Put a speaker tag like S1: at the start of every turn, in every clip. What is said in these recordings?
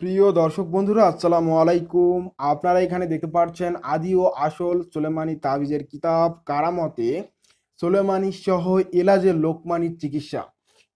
S1: প্রিয় দর্শক বন্ধুরা, আসসালামু আলাইকুম। আপনারা এখানে দেখতে পাচ্ছেন আদি ও আসল সোলেমানি তাবিজের কিতাব কারামতে সোলেমানি সহ এলাজের লোকমানির চিকিৎসা।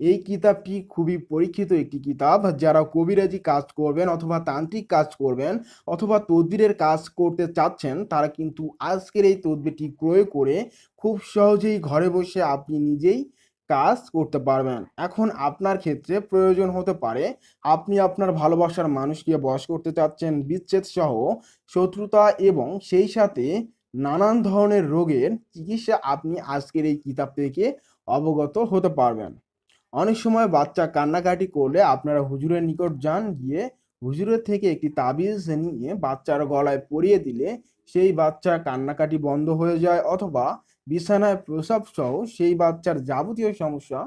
S1: এই কিতাবটি খুবই পরীক্ষিত একটি কিতাব, যারা কবিরাজি কাজ করবেন অথবা তান্ত্রিক কাজ করবেন অথবা তদবিরের কাজ করতে চাচ্ছেন, তারা কিন্তু আজকের এই তদবিরটি ক্রয় করে খুব সহজেই ঘরে বসে আপনি নিজেই কাজ করতে পারবেন। এখন আপনার ক্ষেত্রে প্রয়োজন হতে পারে, আপনি আপনার ভালোবাসার মানুষকে বশ করতে চাচ্ছেন, বিচ্ছেদ সহ শত্রুতা এবং সেই সাথে নানান ধরনের রোগের চিকিৎসা আপনি আজকের এই কিতাব থেকে অবগত হতে পারবেন। অনেক সময় বাচ্চা কান্নাকাটি করলে আপনারা হুজুরের নিকট যান গিয়ে হুজুরের থেকে একটি তাবিজ নিয়ে বাচ্চার গলায় পরিয়ে দিলে সেই বাচ্চার কান্নাকাটি বন্ধ হয়ে যায় অথবা বিছানায় প্রসাব সহ সেই বাচ্চার যাবতীয় সমস্যা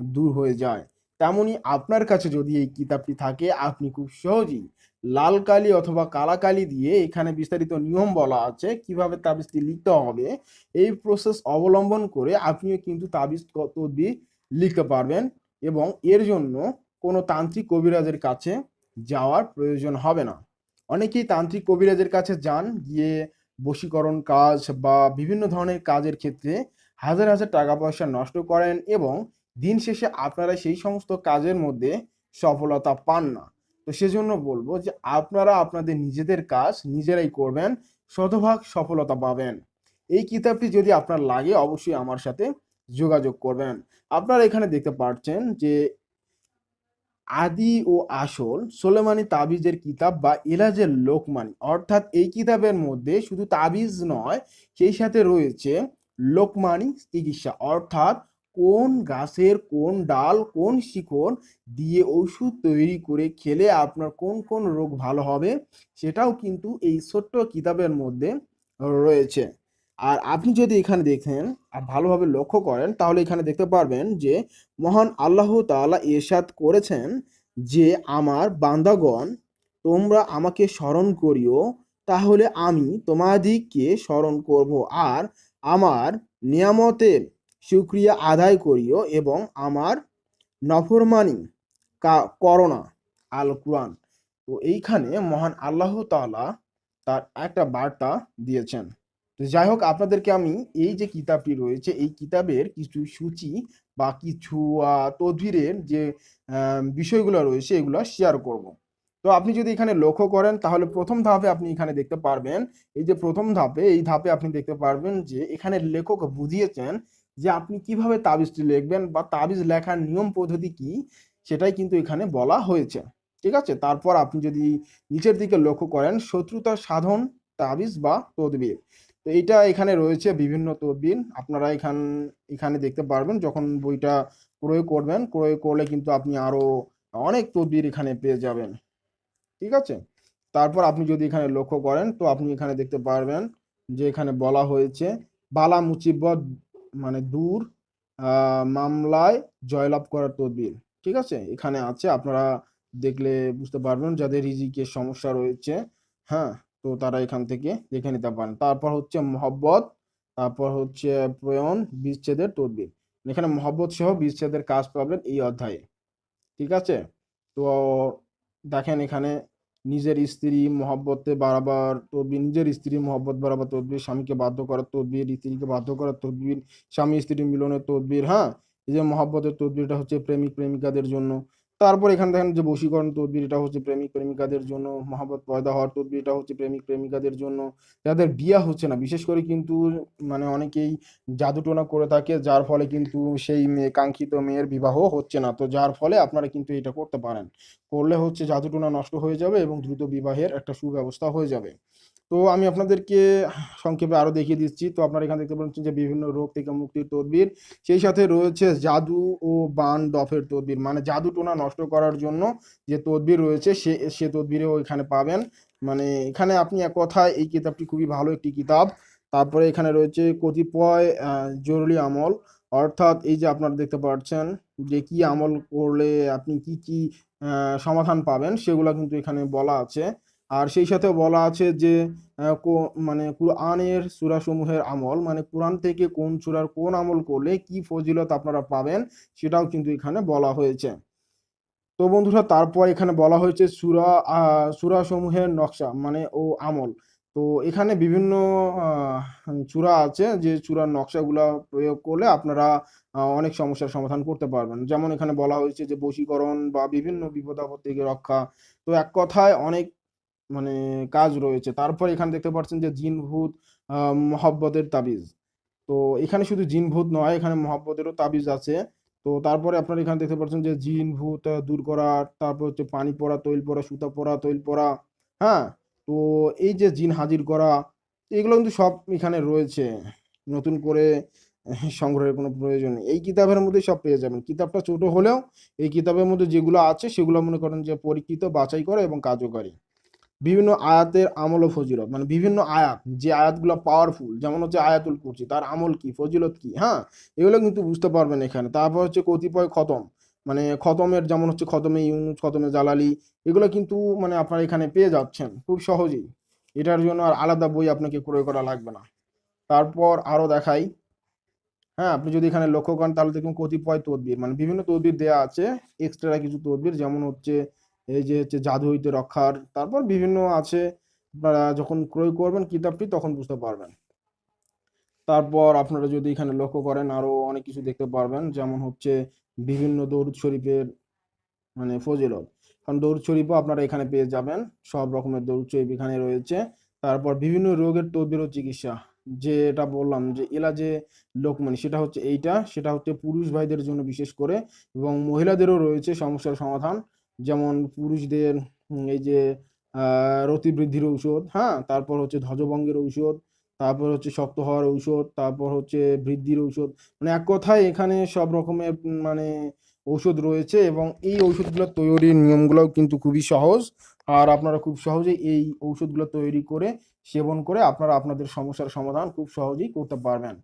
S1: দূর হয়ে যায়। তেমনি আপনার কাছে যদি এই কিতাবটি থাকে, আপনি খুব সহজেই লাল কালি অথবা কালা কালি দিয়ে এখানে বিস্তারিত নিয়ম বলা আছে, কীভাবে তাবিজটি লিখতে হবে, এই প্রসেস অবলম্বন করে আপনিও কিন্তু তাবিজ তদবির লিখতে পারবেন এবং এর জন্য কোনো তান্ত্রিক কবিরাজের কাছে যাওয়ার প্রয়োজন হবে না। অনেকেই তান্ত্রিক কবিরাজের কাছে যান, গিয়ে বশীকরণ কাজ বা বিভিন্ন ধরনের কাজের ক্ষেত্রে হাজার হাজার টাকা পয়সা নষ্ট করেন এবং দিন শেষে আপনারা সেই সমস্ত কাজের মধ্যে সফলতা পান না। তো সেজন্য বলব যে আপনারা আপনাদের নিজেদের কাজ নিজেরাই করবেন, শতভাগ সফলতা পাবেন। এই কিতাবটি যদি আপনার লাগে, অবশ্যই আমার সাথে যোগাযোগ করবেন। আপনারা এখানে দেখতে পাচ্ছেন যে আদি ও আসল সোলেমানি তাবিজের কিতাব বা এলাজের লোকমানি। অর্থাৎ এই কিতাবের মধ্যে শুধু তাবিজ নয়, সেই সাথে রয়েছে লোকমানি চিকিৎসা। অর্থাৎ কোন গাছের কোন ডাল, কোন শিকড় দিয়ে ওষুধ তৈরি করে খেলে আপনার কোন কোন রোগ ভালো হবে, সেটাও কিন্তু এই ছোট্ট কিতাবের মধ্যে রয়েছে। আর আপনি যদি এখানে দেখেন আর ভালোভাবে লক্ষ্য করেন, তাহলে এখানে দেখতে পারবেন যে মহান আল্লাহ তাআলা এরশাদ করেছেন যে, আমার বান্দাগণ, তোমরা আমাকে স্মরণ করিও, তাহলে আমি তোমাদিগকে স্মরণ করব। আর আমার নিয়ামতের শুক্রিয়া আদায় করিও এবং আমার নফরমানি করোনা। আল কুরআন। তো এইখানে মহান আল্লাহ তাআলা তার একটা বার্তা দিয়েছেন। যাই হোক আপনাদেরকে আমি এই যে কিতাবটি রয়েছে এই কিতাবের কিছু সূচি বা কিছু আহ, যে বিষয়গুলো রয়েছে এগুলো শেয়ার করব। তো আপনি যদি এখানে লক্ষ্য করেন তাহলে প্রথম ধাপে আপনি এখানে দেখতে পারবেন এই যে প্রথম ধাপে এই ধাপে আপনি দেখতে পারবেন যে এখানে লেখক বুঝিয়েছেন যে আপনি কীভাবে তাবিজটি লিখবেন বা তাবিজ লেখার নিয়ম পদ্ধতি কি সেটাই কিন্তু এখানে বলা হয়েছে। ঠিক আছে? তারপর আপনি যদি নিচের দিকে লক্ষ্য করেন শত্রুতা সাধন তাবিজ বা তদবির। তো এইটা এখানে রয়েছে বিভিন্ন তদবির। আপনারা এখান, এখানে দেখতে পারবেন যখন বইটা ক্রয় করবেন। ক্রয় করলে কিন্তু আপনি আরও অনেক তদবির এখানে পেয়ে যাবেন। ঠিক আছে? তারপর আপনি যদি এখানে লক্ষ্য করেন, তো আপনি এখানে দেখতে পারবেন যে এখানে বলা হয়েছে, বালা মুসিবত মানে দূর মামলায় জয়লাভ করার তদবির। ঠিক আছে? এখানে আছে, আপনারা দেখলে বুঝতে পারবেন যাদের রিজিকের সমস্যা রয়েছে। হ্যাঁ? তো তারা এখান থেকে দেখে নিতে পারেন। তারপর হচ্ছে মহব্বত, তারপর হচ্ছে প্রয়ন বিচ্ছেদের তদবির। এখানে মহব্বত সহ বিচ্ছেদের কাজ পাবেন এই অধ্যায়ে। ঠিক আছে? তো দেখেন এখানে নিজের স্ত্রী মহব্বতে বাড়াবার তদবির, নিজের স্ত্রী মহব্বত বাড়াবার তদবির, স্বামীকে বাধ্য করার তদবির, স্ত্রীকে বাধ্য করার তদবির, স্বামী স্ত্রী মিলনের তদবির হ্যাঁ? এই যে মহব্বতের তদবিরটা হচ্ছে প্রেমিক, প্রেমিকাদের জন্য। তারপর এখানে দেখেন যে বশীকরণ তদবির, এটা হচ্ছে প্রেমিক প্রেমিকাদের জন্য মহাবত পয়দা হওয়ার তদবির, এটা হচ্ছে প্রেমিক প্রেমিকাদের জন্য, যাদের বিয়া হচ্ছে না। বিশেষ করে কিন্তু মানে অনেকেই জাদুটোনা করে থাকে, যার ফলে কিন্তু সেই মেয়ে কাঙ্ক্ষিত মেয়ের বিবাহ হচ্ছে না। তো যার ফলে আপনারা কিন্তু এটা করতে পারেন। করলে হচ্ছে জাদুটোনা নষ্ট হয়ে যাবে এবং দ্রুত বিবাহের একটা সুব্যবস্থা হয়ে যাবে। তো আমি আপনাদেরকে সংক্ষেপে আরও দেখিয়ে দিচ্ছি। তো আপনারা এখানে দেখতে পাচ্ছেন যে বিভিন্ন রোগ থেকে মুক্তির তদবির, সেই সাথে রয়েছে জাদু ও বান দফের তদবির। মানে জাদু টোনা নষ্ট করার জন্য যে তদবির রয়েছে, সে সে তদবিরেও এখানে পাবেন। মানে এখানে আপনি এক কথায় এই কিতাবটি খুবই ভালো একটি কিতাব। তারপরে এখানে রয়েছে কতিপয় জরুরি আমল। অর্থাৎ এই যে আপনারা দেখতে পাচ্ছেন যে কি আমল করলে আপনি কি কি সমাধান পাবেন, সেগুলো কিন্তু এখানে বলা আছে। আর সেই সাথে বলা আছে যে মানে কুরআনের সূরাসমূহের আমল মানে কোরআন থেকে কোন সূরার কোন আমল করলে কি ফজিলত আপনারা পাবেন সেটাও কিন্তু এখানে বলা হয়েছে। তো বন্ধুরা তারপর এখানে বলা হয়েছে সুরা আহ, সূরা সমূহের নকশা মানে ও আমল। তো এখানে বিভিন্ন চূড়া আছে যে চূড়ার নকশাগুলা প্রয়োগ করলে আপনারা অনেক সমস্যার সমাধান করতে পারবেন। যেমন এখানে বলা হয়েছে যে বশীকরণ বা বিভিন্ন বিপদ আপদ থেকে রক্ষা। তো এক কথায় অনেক মানে কাজ রয়েছে। তারপর এখানে দেখতে পাচ্ছেন যে জিন ভূত মহব্বতের তাবিজ। তো এখানে শুধু জিন ভূত নয়, এখানে মহব্বতেরও তাবিজ আছে। তো তারপরে আপনারা এখানে দেখতে পাচ্ছেন যে জিন ভূত দূর করা, তারপর হচ্ছে পানি পড়া, তৈল পড়া, সুতা পড়া, তৈল পড়া হ্যাঁ? তো এই যে জিন হাজির করা, এগুলো কিন্তু সব এখানে রয়েছে। নতুন করে সংগ্রহের কোনো প্রয়োজন নেই। এই কিতাবের মধ্যে সব পেয়ে যাবেন। কিতাবটা ছোট হলেও এই কিতাবের মধ্যে যেগুলো আছে, সেগুলো মনে করেন যে পরীক্ষিত, বাছাই করা এবং কার্যকারী। বিভিন্ন আয়াতের আমল ও ফজিলত মানে বিভিন্ন আয়াত, যে আয়াতগুলো পাওয়ারফুল যেমন হচ্ছে আয়াতুল কুরসি, তার আমল কি, ফজিলত কি হ্যাঁ? এগুলো কিন্তু বুঝতে পারবেন এখানে। তারপর হচ্ছে কতিপয় খতম মানে খতমের, যেমন হচ্ছে খতমে ইউনুস, খতমে জালালি, এগুলো কিন্তু মানে আপনারা এখানে পেয়ে যাচ্ছেন খুব সহজেই। এটার জন্য আর আলাদা বই আপনাকে ক্রয় করা লাগবে না। তারপর আরও দেখাই হ্যাঁ আপনি যদি এখানে লক্ষ্য করেন তাহলে দেখুন কতিপয় তদবির মানে বিভিন্ন তদবির দেয়া আছে এক্সট্রা কিছু তদবির, যেমন হচ্ছে এই যে হচ্ছে জাদু হইতে রক্ষার, তারপর বিভিন্ন আছে, আপনারা যখন ক্রয় করবেন কিতাবটি তখন বুঝতে পারবেন। তারপর আপনারা যদি এখানে লক্ষ্য করেন, আরও অনেক কিছু দেখতে পারবেন, যেমন হচ্ছে বিভিন্ন দরুদ শরীফের মানে ফজিলত। কারণ দরুদ শরীফও আপনারা এখানে পেয়ে যাবেন, সব রকমের দরুদ শরীফ এখানে রয়েছে। তারপর বিভিন্ন রোগের তদবির ও চিকিৎসা যেটা বললাম যে এলা এলাজে লোকমানি, সেটা হচ্ছে এইটা, সেটা হচ্ছে পুরুষ ভাইদের জন্য বিশেষ করে, এবং মহিলাদেরও রয়েছে সমস্যার সমাধান। যেমন পুরুষদের এই যে আহ রতি বৃদ্ধির ঔষধ হ্যাঁ? তারপর হচ্ছে ধ্বজভঙ্গের ঔষধ, তারপর হচ্ছে শক্ত হওয়ার ঔষধ, তারপর হচ্ছে বৃদ্ধির ঔষধ। মানে এক কথায় এখানে সব রকমের মানে ঔষধ রয়েছে এবং এই ঔষধগুলো তৈরির নিয়মগুলোও কিন্তু খুবই সহজ। আর আপনারা খুব সহজেই এই ঔষধগুলো তৈরি করে, সেবন করে আপনারা আপনাদের সমস্যার সমাধান খুব সহজেই করতে পারবেন।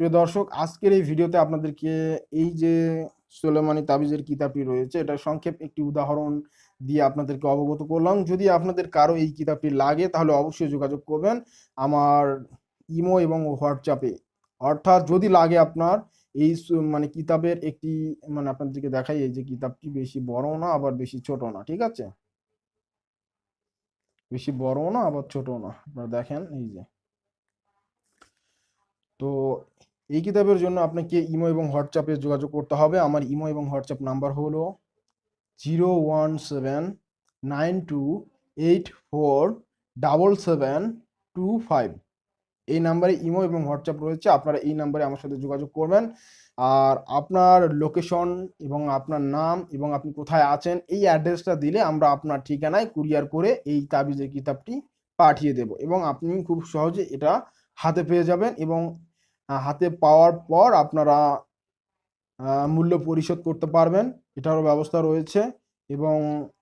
S1: প্রিয় দর্শক, আজকের এই ভিডিওতে আপনাদেরকে এই যে সোলেমানি তাবিজের কিতাবটি রয়েছে। এটা সংক্ষেপ একটি উদাহরণ দিয়ে আপনাদেরকে অবগত করলাম। যদি আপনাদের কারও এই কিতাবটি লাগে, তাহলে অবশ্যই যোগাযোগ করবেন আমার ইমো এবং হোয়াটসঅ্যাপে। অর্থাৎ যদি লাগে আপনার এই মানে কিতাবের একটি মানে আপনাদেরকে দেখাই এই যে কিতাবটি বেশি বড় না, আবার বেশি ছোট না, ঠিক আছে? বেশি বড় না, আবার ছোট না। আপনারা দেখেন, এই যে। তো এই কিতাবের জন্য আপনাকে ইমো এবং হোয়াটসঅ্যাপে যোগাযোগ করতে হবে। আমার ইমো এবং হোয়াটসঅ্যাপ নাম্বার হলো zero one seven nine two eight four double seven two five. এই নাম্বারে ইমো এবং হোয়াটসঅ্যাপ রয়েছে, আপনারা এই নাম্বারে আমার সাথে যোগাযোগ করবেন। আর আপনার লোকেশন এবং আপনার নাম এবং আপনি কোথায় আছেন, এই অ্যাড্রেসটা দিলে আমরা আপনার ঠিকানায় কুরিয়ার করে এই তাবিজের কিতাবটি পাঠিয়ে দেব। এবং আপনি খুব সহজে এটা হাতে পেয়ে যাবেন এবং হাতে পাওয়ার পর আপনারা মূল্য পরিশোধ করতে পারবেন। এটারও ব্যবস্থা রয়েছে এবং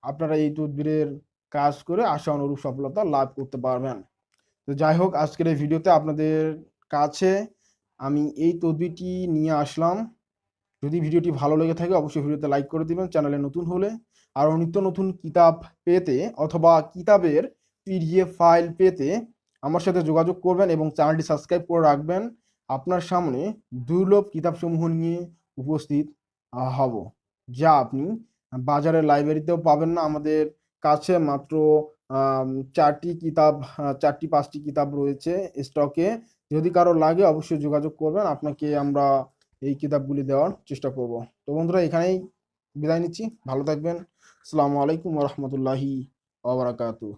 S1: আপনারা এই তদবিরের কাজ করে আশা অনুরূপ সফলতা লাভ করতে পারবেন। তো যাই হোক, আজকের এই ভিডিওতে আপনাদের কাছে আমি এই তদবিরটি নিয়ে আসলাম। যদি ভিডিওটি ভালো লেগে থাকে, অবশ্যই ভিডিওতে লাইক করে দিবেন, চ্যানেলে নতুন হলে। আরও নিত্য নতুন কিতাব পেতে অথবা কিতাবের পিডিএফ ফাইল পেতে আমার সাথে যোগাযোগ করবেন এবং চ্যানেলটি সাবস্ক্রাইব করে রাখবেন। আপনার সামনে দুর্লভ কিতাবসমূহ নিয়ে উপস্থিত হব, যা আপনি বাজারের লাইব্রেরিতেও পাবেন না। আমাদের কাছে মাত্র চারটি কিতাব চারটি, পাঁচটি কিতাব রয়েছে স্টকে। যদি কারও লাগে অবশ্যই যোগাযোগ করবেন। আপনাকে আমরা এই কিতাবগুলি দেওয়ার চেষ্টা করব। তো বন্ধুরা, এখানেই বিদায় নিচ্ছি। ভালো থাকবেন। আসসালামু আলাইকুম রহমতুল্লাহি ওবরাকাতু